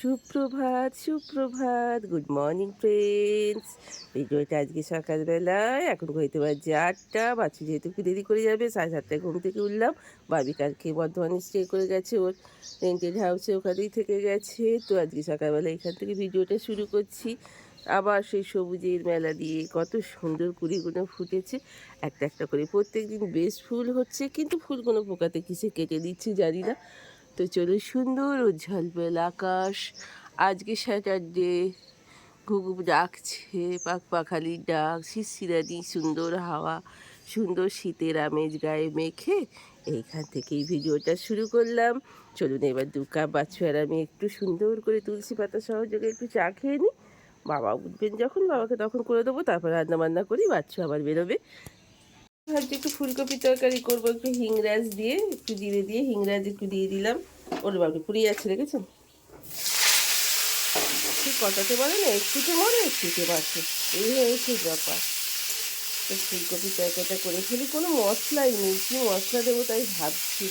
সুপ্রভাত সুপ্রভাত। Good morning friends ভিডিওটা আজকে সকালবেলায়। এখন হইতে পারছে আটটা। বাচ্চা যেহেতু একটু দেরি করে যাবে, সাড়ে সাতটায় ঘুম থেকে উঠলাম। বাবি কালকে বর্ধমানে স্টে করে গেছে, ওর রেন্টেড হাউসে ওখানেই থেকে গেছে। তো আজকে সকালবেলা এখান থেকে ভিডিওটা শুরু করছি। আবার সেই সবুজের মেলা দিয়ে কত সুন্দর কুড়িগুলো ফুটেছে। একটা একটা করে প্রত্যেক দিন বেশ ফুল হচ্ছে, কিন্তু ফুলগুলো পোকাতে কিসে কেটে দিচ্ছে জানি না। তো চলো সুন্দর উজ্জ্বল বেল আকাশ। আজকে স্যাটারডে ঘুঘু ডাকছে, পাক পাখালির ডাক শিশিরানি সুন্দর হাওয়া, সুন্দর শীতের আমেজ গায়ে মেখে এইখান থেকে এই ভিডিওটা শুরু করলাম। চলুন এবার দু কাপ বাচ্চু আর আমি একটু সুন্দর করে তুলসী পাতা সহযোগে একটু চা খেয়ে নিই। বাবা উঠবেন যখন, বাবাকে তখন করে দেবো, তারপর রান্না বান্না করি, বাচ্চা আবার বেরোবে। ভাবছি একটু ফুলকপি তরকারি করব, একটু হিংরাজ দিয়ে, একটু জিরে দিয়ে, হিংরাজ একটু দিয়ে দিলাম। ওর বাবু পুড়িয়ে যাচ্ছে দেখেছেন? ঠিক কটাতে বলে না, একটুতে মরে, একটুতে বাঁচে। এই হয়েছে ব্যাপার। তো ফুলকপি তরকারিটা করে ফেলি, কোনো মশলাই নেই। কি মশলা দেবো তাই ভাবছি।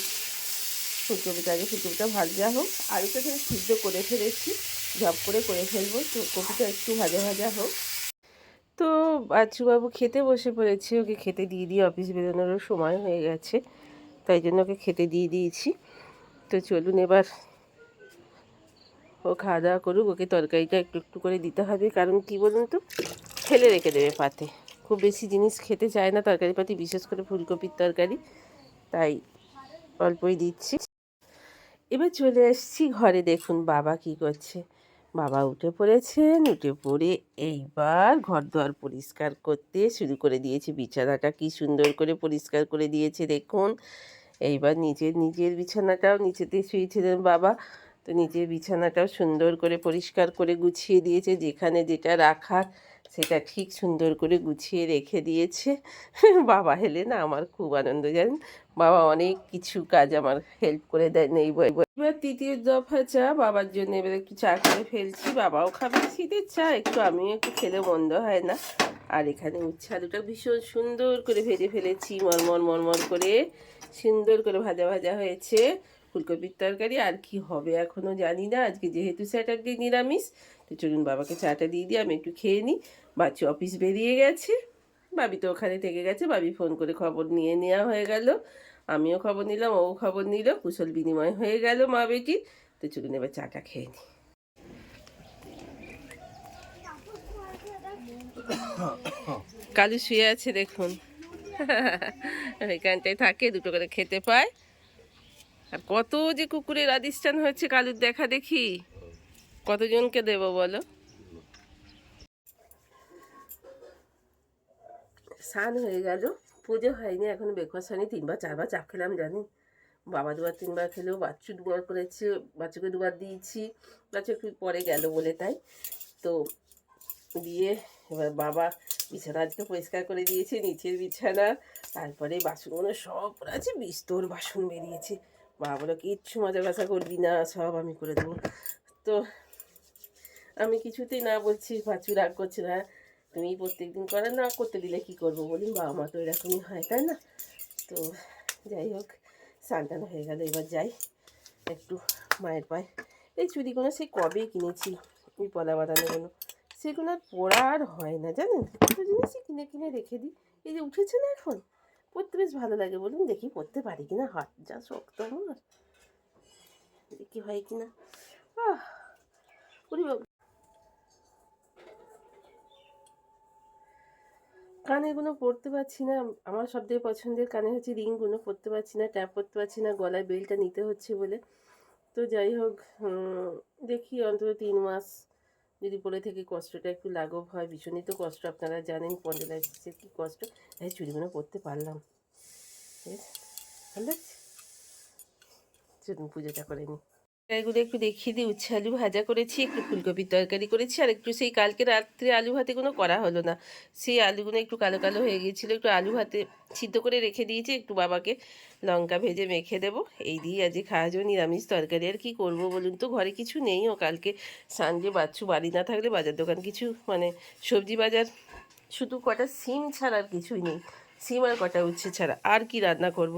ফুলকপিটা আগে ফুলকপিটা ভাজা হোক আলুটা এখানে সিদ্ধ করে ফেলেছি। ঝপ করে করে ফেলব তো কপিটা একটু ভাজা ভাজা হোক। তো বাচ্চুবাবু খেতে বসে পড়েছে। ওকে খেতে দিয়ে দিয়ে অফিস বেরোনোরও সময় হয়ে গেছে। তাই জন্য ওকে খেতে দিয়ে দিয়েছি। তো চলুন এবার ও খাওয়া দাওয়া করুক। ওকে তরকারিটা একটু একটু করে দিতে হবে। কারণ কি বলুন তো? ফেলে রেখে দেবে পাতে। খুব বেশি জিনিস খেতে চায় না তরকারি পাতি, বিশেষ করে ফুলকপির তরকারি। তাই অল্পই দিচ্ছি। এবার চলে আসছি ঘরে। দেখুন বাবা কি করছে। বাবা উঠে পড়েছেন, উঠে পড়ে এইবার ঘর দোয়ার পরিষ্কার করতে শুরু করে দিয়েছে। বিছানাটা কি সুন্দর করে পরিষ্কার করে দিয়েছে, দেখুন। এইবার নিজের নিজের বিছানাটাও নিচেতে শুয়েছিলেন বাবা। তো নিজের বিছানাটাও সুন্দর করে পরিষ্কার করে গুছিয়ে দিয়েছে, যেখানে যেটা রাখার সেটা ঠিক সুন্দর করে গুছিয়ে রেখে দিয়েছে। বাবা হেলে না আমার খুব আনন্দ জানেন। বাবা অনেক কিছু কাজ আমার হেল্প করে বই বই এবার তৃতীয় দফা চা, বাবার জন্য এবার একটু চা করে ফেলছি। বাবাও খাবে শীতের চা, একটু আমিও একটু খেলে মন্দ হয় না। আর এখানে উচ্ছে আলুটা ভীষণ সুন্দর করে ভেজে ফেলেছি, মরমর মরমর করে। সুন্দর করে ভাজা ভাজা হয়েছে। ফুলকপির তরকারি, আর কি হবে এখনও জানি না। আজকে যেহেতু স্যাটারডে নিরামিষ, তো চলুন বাবাকে চাটা দিয়ে দিই, আমি একটু খেয়ে নিই। বাচ্চা অফিস বেরিয়ে গেছে। বাবি তো ওখানে থেকে গেছে, বাবি ফোন করে খবর নিয়ে নেওয়া হয়ে গেল। আমিও খবর নিলাম, ও খবর নিল, কুশল বিনিময় হয়ে গেল মা বেটির তো চলুন এবার চাটা খেয়ে নি। কালু শুয়ে আছে দেখুন। ওইখানটায় থাকে, দুটো করে খেতে পায়। আর কত যে কুকুরের আদিষ্ঠান হচ্ছে কালুর দেখা দেখি। কতজনকে দেব বলো? স্নান হয়ে গেল। পুজো হয়নি, এখন ব্রেকফাস্ট হয়নি। তিনবার, চারবার চা খেলাম, জানি। বাবা দুবার, তিনবার খেলেও বাচ্চু দুবার করেছে, বাচ্চুকে দুবার দিয়েছি। বাচ্চু একটু পরে গেল বলে তাই। তো দিয়ে এবার বাবা বিছানা আজকে পরিষ্কার করে দিয়েছে, নিচের বিছানা, তারপরে বাসনগুলো সব আছে, বিস্তর বাসন বেরিয়েছে। বাবা বলো কিচ্ছু মজা বাসা করবি না, সব আমি করে দেবো। তো আমি কিছুতেই না বলছি, বাচ্চু রাগ করছে না। তুমি প্রত্যেক দিন করে না, করতে দিলে কি করব বলি বাবা মা তো এরকমই হয়, তাই না? তো যাই হোক স্নান হয়ে গেল, এবার যাই। একটু মায়ের পায়ে। এই চুড়িগুলো সেই কবে কিনেছি? ওই পলা বাঁধানোগুলো। সেগুলো আর পরা আর হয় না, জানেন? কত জিনিসই কিনে কিনে রেখে দিই। এই যে উঠেছে না এখন? পরতে বেশ ভালো লাগে বলুন, দেখি পরতে পারি কিনা? হাত যা শক্ত আমার। দেখি হয় কিনা। আহ, ওরে কানেরগুলো পরতে পারছি না। আমার সবথেকে পছন্দের কানে হচ্ছে রিংগুলো পরতে পারছি না, ট্যাপ করতে পারছি না, গলায় বেলটা নিতে হচ্ছে বলে। তো যাই হোক দেখি অন্তত তিন মাস যদি পরে থেকে কষ্টটা একটু লাঘব হয় ভীষণই তো কষ্ট, আপনারা জানেন পন্ডেলাইসিসের কী কষ্ট। এই চুড়িগুলো পরতে পারলাম। বেশ ভালো লাগছে? চলুন, পুজোটা করে নিই। এগুলো একটু দেখিয়ে দিই, উচ্ছে আলু ভাজা করেছি, একটু ফুলকপির তরকারি করেছি, আর একটু সেই কালকে রাত্রে আলু ভাতে কোনো করা হলো না। সেই আলুগুলো একটু কালো কালো হয়ে গিয়েছিল, একটু আলু ভাতে সিদ্ধ করে রেখে দিয়েছি, একটু বাবাকে লঙ্কা ভেজে মেখে দেবো। এই দিয়ে আজকে খাওয়া যাবে, নিরামিষ তরকারি। আর কি করব বলুন তো, ঘরে কিছু নেই ও কালকে সানডে, বাচ্চু বাড়ি না থাকলে বাজার দোকান কিছু মানে সবজি বাজার, শুধু কটা সিম ছাড়া আর কিছুই নেই। সিম আর কটা উচ্ছে ছাড়া, আর কি রান্না করব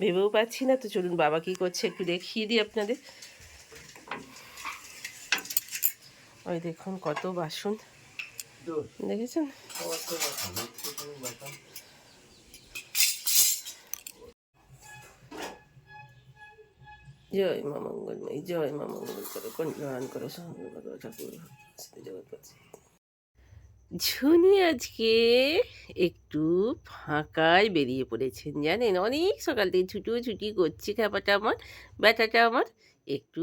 ভেবেও পাচ্ছি না। তো চলুন বাবা কী করছে একটু দেখিয়ে দিই আপনাদের। ওই দেখুন কত বাসন। দেখেছেন? জয় মা মঙ্গলময়ী জয় মা মঙ্গল করো কন্যান করো করো ঠাকুর। জগৎপতি ঝুনি আজকে একটু ফাঁকায় বেরিয়ে পড়েছেন জানেন? অনেক সকাল থেকে ছুটো ছুটি করছে খ্যাপাটা আমার ব্যাটাটা আমার একটু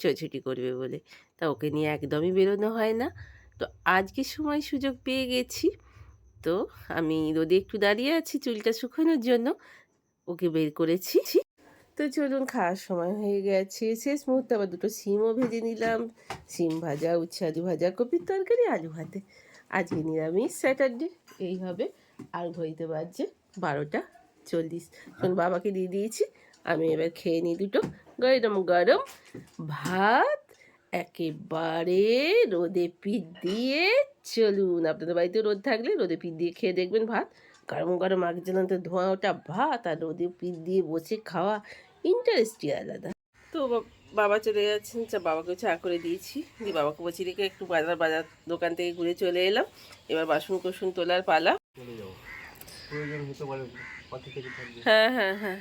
ছোছুটি করবে বলে। তা ওকে নিয়ে একদমই বেরোনো হয় না। তো আজকে সময় সুযোগ পেয়ে গেছি। তো আমি রোদে একটু দাঁড়িয়ে আছি, চুলটা শুকানোর জন্য। ওকে বের করেছি। তো চলুন, খাওয়ার সময় হয়ে গেছে। শেষ মুহূর্তে আবার দুটো সিমও ভেজে নিলাম। সিম ভাজা উচ্ছে আলু ভাজা, কপির তরকারি, আলু ভাতে। আজকে নিরামিষ স্যাটারডে, এই হবে। আর ঘড়িতে বাজছে বারোটা চল্লিশ। এখন বাবাকে দিয়ে দিয়েছি। আমি এবার খেয়ে নিই দুটো। গরম গরম ভাত একেবারে রোদে পিঠ দিয়ে চলুন। আপনাদের বাড়িতে রোদ থাকলে রোদে পিঠ দিয়ে খেয়ে দেখবেন ভাত। গরম গরম আগ জ্বালানো ধোঁয়া ওটা ভাত আর রোদে পিঠ দিয়ে বসে খাওয়া ইন্টারেস্টই আলাদা। তো বাবা চলে যাচ্ছেন চা বাবাকে চা করে দিয়েছি। দিয়ে বাবাকে বলছি রেখে একটু বাজার বাজার দোকান থেকে ঘুরে চলে এলাম। এবার বাসন কোসন তোলার পালা। হ্যাঁ হ্যাঁ হ্যাঁ।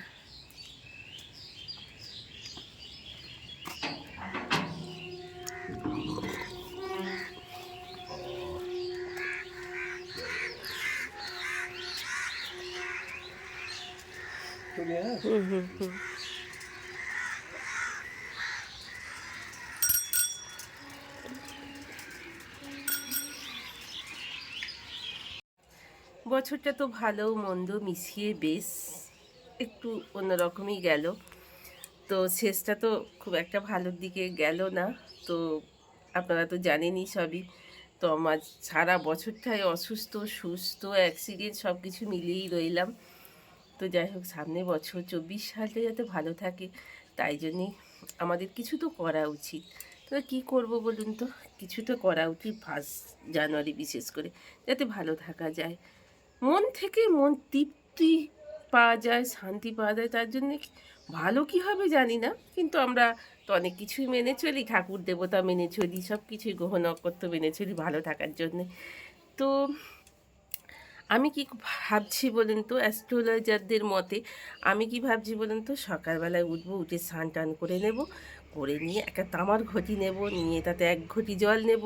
বছরটা তো ভালো, মন্দ, মিশিয়ে বেশ একটু অন্যরকমই গেল। তো শেষটা তো খুব একটা ভালোর দিকে গেল না। তো আপনারা তো জানেনই সবই। তো আমার সারা বছরটাই অসুস্থ, সুস্থ অ্যাক্সিডেন্ট সব কিছু মিলিয়েই রইলাম। তো যাই হোক সামনে বছর চব্বিশ সালটা যাতে ভালো থাকে, তাই জন্যে আমাদের কিছু তো করা উচিত। তো কী করব বলুন তো? কিছু তো করা উচিত ফার্স্ট জানুয়ারি বিশেষ করে, যাতে ভালো থাকা যায়। মন থেকে মন তৃপ্তি পাওয়া যায়, শান্তি পাওয়া যায়, তার জন্যে ভালো কি হবে জানি না, কিন্তু আমরা তো অনেক কিছুই মেনে চলি, ঠাকুর দেবতা মেনে চলি সব কিছুই গ্রহ নক্ষত্র মেনে চলি ভালো থাকার জন্যে। তো আমি কি ভাবছি বলেন তো অ্যাস্ট্রোলজারদের মতে, আমি কি ভাবছি বলেন তো, সকালবেলায় উঠবো, উঠে স্নান টান করে নেব, করে নিয়ে একটা তামার ঘটি নেব, নিয়ে তাতে এক ঘটি জল নেব,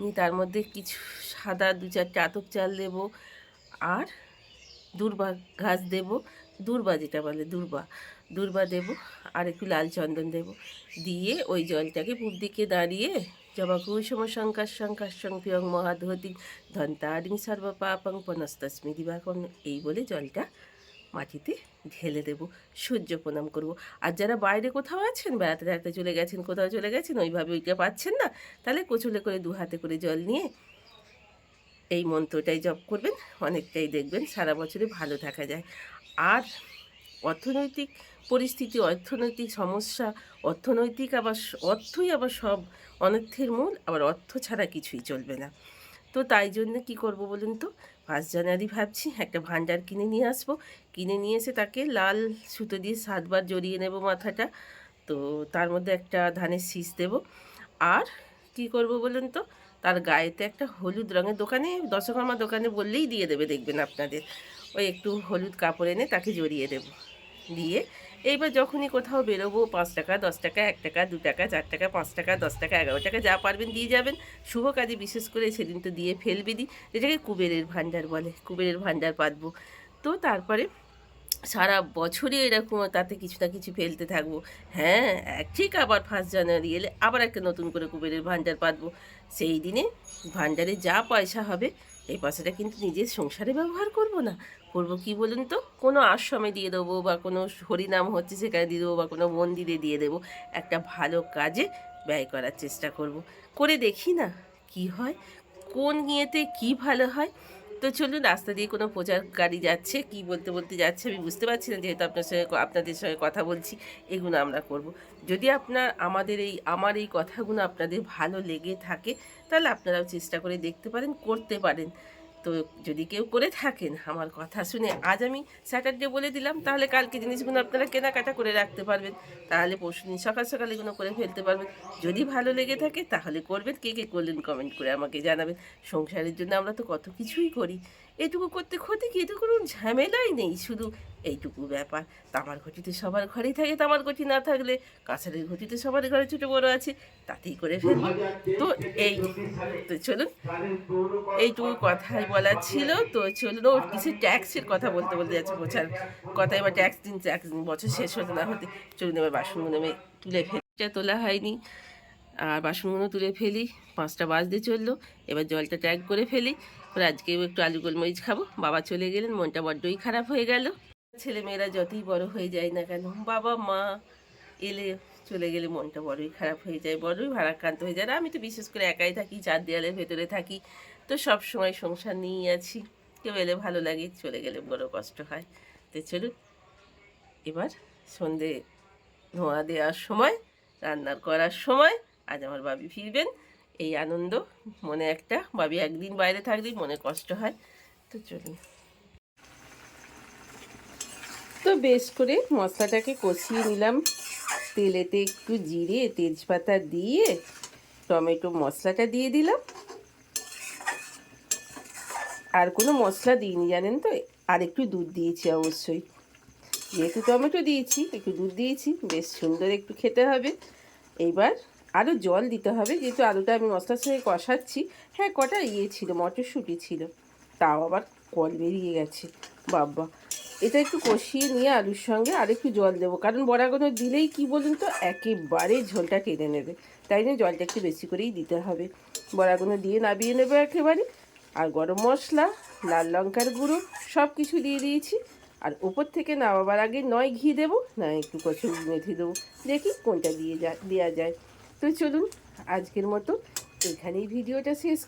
নিয়ে তার মধ্যে কিছু সাদা দু চারটে আতপ চাল দেব, আর দূর্বা ঘাস দেব দূর্বা যেটা বলে, দূর্বা। দূর্বা দেব আর একটু লাল চন্দন দেব। দিয়ে ওই জলটাকে পূব দিকে দাঁড়িয়ে জবা কুসুম শঙ্কার শঙ্কার শঙ্কিয়ং মহাধতি ধন্তারিং সর্বপাপং পনস্তস্মি দিবাকন এই বলে জলটা মাটিতে ঢেলে দেব, সূর্য প্রণাম করব। আর যারা বাইরে কোথাও আছেন, বেড়াতে বেড়াতে চলে গেছেন, কোথাও চলে গেছেন, ওইভাবে ওইটা পাচ্ছেন না, তাহলে কোচলে করে দু হাতে করে জল নিয়ে এই মন্ত্রটাই জপ করবেন, অনেকটাই দেখবেন সারা বছরে ভালো থাকা যায়। আর অর্থনৈতিক পরিস্থিতি, অর্থনৈতিক সমস্যা, অর্থনৈতিক আবার অর্থই আবার সব অনর্থের মূল, আবার অর্থ ছাড়া কিছুই চলবে না। তো তাই জন্য কি করব বলুন তো? ফার্স্ট জানুয়ারি ভাবছি, একটা ভান্ডার কিনে নিয়ে আসব। কিনে নিয়ে এসে তাকে লাল সুতো দিয়ে সাতবার জড়িয়ে নেব মাথাটা। তো তার মধ্যে একটা ধানের শীষ দেব। আর কি করব বলুন তো? তার গায়েতে একটা হলুদ রঙের দোকানে, দশকর্মা দোকানে বললেই দিয়ে দেবে, দেখবেন আপনাদের। ওই একটু হলুদ কাপড় এনে তাকে জড়িয়ে দেব। দিয়ে এইবার যখনই কোথাও বেরোবো, পাঁচ টাকা, দশ টাকা, এক টাকা, দু টাকা, চার টাকা, পাঁচ টাকা, দশ টাকা, এগারো টাকা, যা পারবেন দিয়ে যাবেন। শুভ কাজে বিশেষ করে সেদিন তো দিয়ে ফেলবে দিই যেটাকে কুবেরের ভাণ্ডার বলে, কুবেরের ভাণ্ডার পাতবো। তো তারপরে সারা বছরই এরকম তাতে কিছু না কিছু ফেলতে থাকব। হ্যাঁ ঠিক আবার ফার্স্ট জানুয়ারি এলে আবার একটা নতুন করে কুবেরের ভাণ্ডার পাতবো। সেই দিনে ভাণ্ডারে যা পয়সা হবে এই পয়সাটা কিন্তু নিজের সংসারে ব্যবহার করব না। করব কি বলুন তো? কোনো আশ্রমে দিয়ে দেবো বা কোনো হরিনাম হচ্ছে সেখানে দিয়ে দেবো বা কোনো মন্দিরে দিয়ে দেবো। একটা ভালো কাজে ব্যয় করার চেষ্টা করব। করে দেখি না কি হয়, কোন ইয়েতে কি ভালো হয়। তো চলুন রাস্তা দিয়ে কোনো প্রচার গাড়ি যাচ্ছে, কি বলতে বলতে যাচ্ছে আমি বুঝতে পারছি না, যেহেতু আপনার সঙ্গে আপনাদের সঙ্গে কথা বলছি, এগুলো আমরা করব। যদি আপনার, আমাদের এই, আমার এই কথাগুলো আপনাদের ভালো লেগে থাকে, তাহলে আপনারাও চেষ্টা করে দেখতে পারেন, করতে পারেন। তো যদি কেউ করে থাকেন আমার কথা শুনে, আজ আমি স্যাটারডে বলে দিলাম, তাহলে কালকে জিনিসগুলো আপনারা কেনাকাটা করে রাখতে পারবেন। তাহলে পরশু দিন সকাল সকাল এগুলো করে ফেলতে পারবেন। যদি ভালো লেগে থাকে তাহলে করবেন, কে কে করলেন কমেন্ট করে আমাকে জানাবেন। সংসারের জন্য আমরা তো কত কিছুই করি। এটুকু করতে ক্ষতি কি? এটুকু কোনো ঝামেলাই নেই, শুধু এইটুকু ব্যাপার। তামার ঘটিতে সবার ঘরেই থাকে, তামার ঘটি না থাকলে কাছারের ঘটিতে সবার ঘরে ছোটো বড় আছে, তাতেই করে ফেলব তো এই, তো চলুন, এইটুকু কথাই বলার ছিল। তো চলুন, ওর কিছু ট্যাক্সের কথা বলতে বলতে যাচ্ছে বোঝার কথা। এবার ট্যাক্স দিন ট্যাক্স দিন, বছর শেষ হতে না হতে চলুন, এবার বাসনগুলো আমি তুলে ফেলটা তোলা হয়নি। আর বাসনগুলো তুলে ফেলি, পাঁচটা বাজতে চলল। এবার জলটা ট্যাগ করে ফেলি। এবার আজকেও একটু আলু গোলমরিচ খাব। বাবা চলে গেলেন, মনটা বড্ডই খারাপ হয়ে গেল। ছেলে মেয়েরা যতই বড় হয়ে যায় না কেন, বাবা, মা এলে চলে গেলে মনটা বড়ই খারাপ হয়ে যায়, বড়ই ভারাক্রান্ত হয়ে যায়। আমি তো বিশেষ করে একাই থাকি, চার দেয়ালের ভেতরে থাকি। তো সব সময় সংসার নিয়েই আছি। কেউ এলে ভালো লাগে, চলে গেলে বড় কষ্ট হয়। তো চলুন, এবার সন্ধে ধোঁয়া দেওয়ার সময়, রান্নার করার সময় আজ আমার বাবি ফিরবেন। এই আনন্দ, মনে একটা। বাবি একদিন বাইরে থাকলেই মনে কষ্ট হয়। তো চলুন। তো বেশ করে মশলাটাকে কষিয়ে নিলাম। তেলেতে একটু জিরে, তেজপাতা দিয়ে টমেটো মশলাটা দিয়ে দিলাম। আর কোনো মশলা দিইনি, জানেন তো? আর একটু দুধ দিয়েছি অবশ্যই। যেহেতু টমেটো দিয়েছি, একটু দুধ দিয়েছি, বেশ সুন্দর একটু খেতে হবে। এইবার আরও জল দিতে হবে, যেহেতু আলুটা আমি মশলার সঙ্গে কষাচ্ছি। হ্যাঁ কটা ইয়ে ছিল, মটরশুঁটি ছিল। তাও আবার কল বেরিয়ে গেছে। বাবা এটা একটু কষিয়ে নিয়ে আলুর সঙ্গে আর একটু জল দেবো। কারণ বড়াগুলো দিলেই কি বলুন তো, একেবারে ঝোলটা টেনে নেবে। তাই জন্য জলটা একটু বেশি করেই দিতে হবে। বড়াগুলো দিয়ে নাবিয়ে নেবে একেবারে। আর গরম মশলা, লাল লঙ্কার গুঁড়ো সব কিছু দিয়ে দিয়েছি। আর উপর থেকে নামাবার আগে নয় ঘি দেবো না একটু কচুরি মেথি দেবো। দেখি কোনটা দিয়ে যা দেওয়া যায়। তো চলুন আজকের মতো এখানেই ভিডিওটা শেষ